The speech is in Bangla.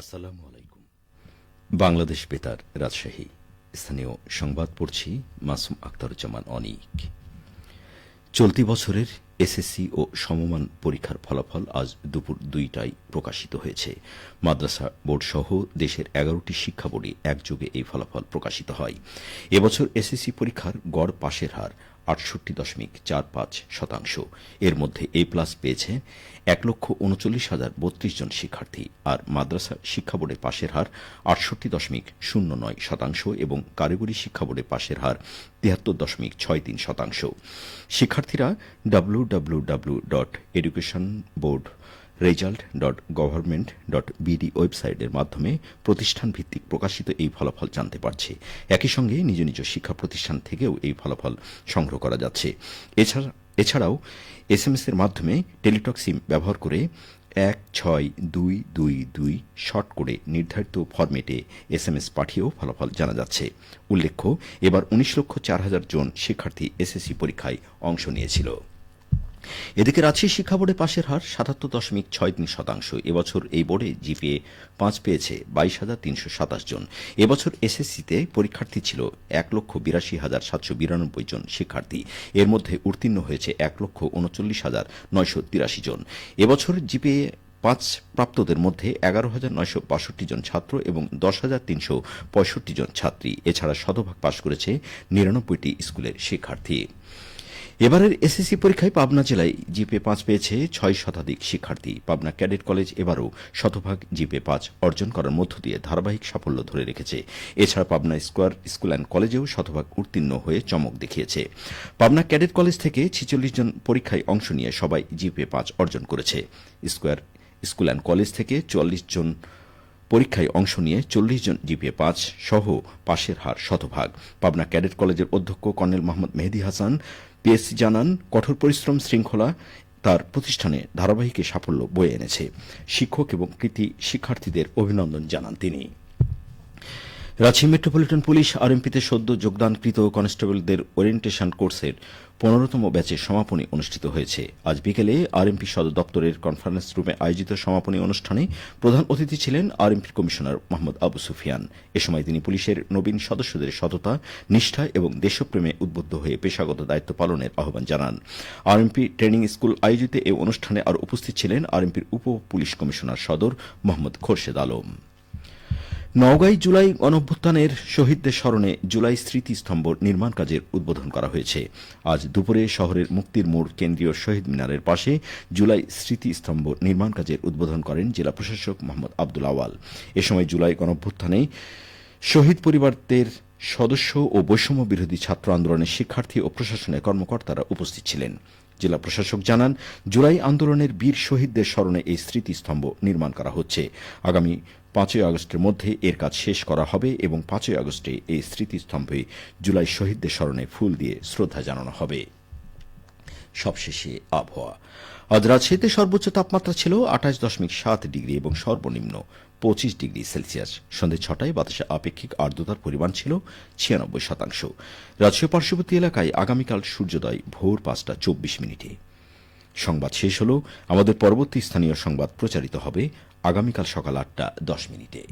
আসসালামু আলাইকুম। বাংলাদেশ বেতার রাজশাহী। স্থানীয় সংবাদ পড়ছি মাসুম আক্তারুজ্জামান অনিক। চলতি বছরের এসএসসি ও সমমান পরীক্ষার ফলাফল আজ দুপুর দুইটায় প্রকাশিত হয়েছে। মাদ্রাসা বোর্ড সহ দেশের এগারোটি শিক্ষা বোর্ডে একযোগে এই ফলাফল প্রকাশিত হয়। এবছর এসএসসি পরীক্ষার গড় পাশের হার আটষট্টি দশমিক চার পাঁচ শতাংশ। এর মধ্যে এ প্লাস পেয়েছে এক লক্ষ উনচল্লিশ হাজার বত্রিশ জন শিক্ষার্থী আর মাদ্রাসা শিক্ষা বোর্ডে পাশের হার আটষট্টি দশমিক শূন্য নয় শতাংশ এবং কারিগরি শিক্ষা বোর্ডে পাশের হার তিয়াত্তর দশমিক ছয় তিন শতাংশ। শিক্ষার্থীরা W W W dot education board result dot government dot BD ওয়েবসাইটের মাধ্যমে প্রতিষ্ঠান ভিত্তিক প্রকাশিত এই ফলাফল জানতে পারছে। একই সঙ্গে নিজ নিজ শিক্ষা প্রতিষ্ঠান থেকেও এই ফলাফল সংগ্রহ করা যাচ্ছে। এছাড়া, এছাড়াও এসএমএস এর মাধ্যমে টেলিটক সিম ব্যবহার করে এক, ছয়, দুই দুই দুই শর্ট করে নির্ধারিত ফরম্যাটে এসএমএস পাঠিয়েও ফলাফল জানা যাচ্ছে। উল্লেখ্য, এবার উনিশ লক্ষ চার হাজার জন শিক্ষার্থী এসএসসি পরীক্ষায় অংশ নিয়েছিল। এদিকে রাজশাহী শিক্ষা বোর্ডে পাশের হার সাতাত্তর দশমিক ছয় তিন শতাংশ। এবছর এই বোর্ডে জিপিএ পাঁচ পেয়েছে বাইশ হাজার তিনশো সাতাশ জন। এবছর এসএসসিতে পরীক্ষার্থী ছিল এক লক্ষ বিরাশি হাজার সাতশো বিরানব্বই জন শিক্ষার্থী। এর মধ্যে উত্তীর্ণ হয়েছে এক লক্ষ উনচল্লিশ হাজার নয়শো তিরাশি জন। এবছর জিপিএ পাঁচ প্রাপ্তদের মধ্যে এগারো হাজার নয়শো বাষট্টি জন ছাত্র এবং দশ হাজার তিনশো পঁয়ষট্টি জন ছাত্রী। এছাড়া শতভাগ পাশ করেছে নিরানব্বইটি স্কুলের শিক্ষার্থী। এবারের এসএসসি পরীক্ষায় পাবনা জেলায় জিপে পাঁচ পেয়েছে ছয় শতাধিক শিক্ষার্থী। পাবনা ক্যাডেট কলেজ এবারও শতভাগ জিপে পাঁচ অর্জন করার মধ্য দিয়ে ধারাবাহিক সাফল্য ধরে রেখেছে। এছাড়া পাবনা স্কোয়ার স্কুল অ্যান্ড কলেজেও শতভাগ উত্তীর্ণ হয়ে চমক দেখিয়েছে। পাবনা ক্যাডেট কলেজ থেকে ছিচল্লিশ জন পরীক্ষায় অংশ নিয়ে সবাই জিপে পাঁচ অর্জন করেছে। স্কোয়ার স্কুল অ্যান্ড কলেজ থেকে চুয়াল্লিশ জন পরীক্ষায় অংশ নিয়ে চল্লিশ জন জিপিএ পাঁচ সহ পাশের হার শতভাগ। পাবনা ক্যাডেট কলেজের অধ্যক্ষ কর্নেল মোহাম্মদ মেহেদি হাসান পিএসসি জানান, কঠোর পরিশ্রম শৃঙ্খলা তার প্রতিষ্ঠানে ধারাবাহিকে সাফল্য বয়ে এনেছে। শিক্ষক এবং কৃতি শিক্ষার্থীদের অভিনন্দন জানান তিনি। রাজশাহী মেট্রোপলিটন পুলিশ আরএমপিতে সদ্য যোগদানকৃত কনস্টেবলদের ওরিয়েন্টেশন কোর্সের পনেরোতম ব্যাচের সমাপনী অনুষ্ঠিত হয়েছে। আজ বিকেলে আরএমপি সদর দপ্তরের কনফারেন্স রুমে আয়োজিত সমাপনী অনুষ্ঠানে প্রধান অতিথি ছিলেন আরএমপি কমিশনার মোহাম্মদ আবু সুফিয়ান। এ সময় তিনি পুলিশের নবীন সদস্যদের সততা, নিষ্ঠা এবং দেশপ্রেমে উদ্বুদ্ধ হয়ে পেশাগত দায়িত্ব পালনের আহ্বান জানান। আরএমপি ট্রেনিং স্কুল আয়োজিত এ অনুষ্ঠানে আরও উপস্থিত ছিলেন আরএমপির উপ পুলিশ কমিশনার সদর মোহাম্মদ খোরশেদ আলম। নওগাঁয় জুলাই গণঅভ্যুত্থানের শহীদদের স্মরণে জুলাই স্মৃতিস্তম্ভ নির্মাণ কাজের উদ্বোধন করা হয়েছে। আজ দুপুরে শহরের মুক্তির মোড় কেন্দ্রীয় শহীদ মিনারের পাশে জুলাই স্মৃতিস্তম্ভ নির্মাণ কাজের উদ্বোধন করেন জেলা প্রশাসক মোহাম্মদ আব্দুল আওয়াল। এ সময় জুলাই গণঅভ্যুত্থানে শহীদ পরিবারদের সদস্য ও বৈষম্য বিরোধী ছাত্র আন্দোলনের শিক্ষার্থী ও প্রশাসনের কর্মকর্তারা উপস্থিত ছিলেন। জেলা প্রশাসক জানান, জুলাই আন্দোলনের বীর শহীদদের স্মরণে এই স্মৃতিস্তম্ভ নির্মাণ করা হচ্ছে। আগামী পাঁচই আগস্টের মধ্যে এর কাজ শেষ করা হবে এবং পাঁচই আগস্টে এই স্মৃতিস্তম্ভে জুলাই শহীদদের স্মরণে ফুল দিয়ে শ্রদ্ধা জানানো হবে। সবশেষে আবহাওয়া। আজ রাজশাহীতে সর্বোচ্চ তাপমাত্রা ছিল আঠাশ দশমিক সাত ডিগ্রি এবং সর্বনিম্ন পঁচিশ ডিগ্রি সেলসিয়াস। সন্ধে ছটায় বাতাসে আপেক্ষিক আর্দ্রতার পরিমাণ ছিল ছিয়ানব্বই শতাংশ। রাজশাহী পার্শ্ববর্তী এলাকায় আগামীকাল সূর্যোদয় ভোর পাঁচটা চব্বিশ মিনিটে। সংবাদ শেষ হল, আমাদের পরবর্তী স্থানীয় সংবাদ প্রচারিত হবে আগামীকাল সকাল আটটা দশ মিনিটে।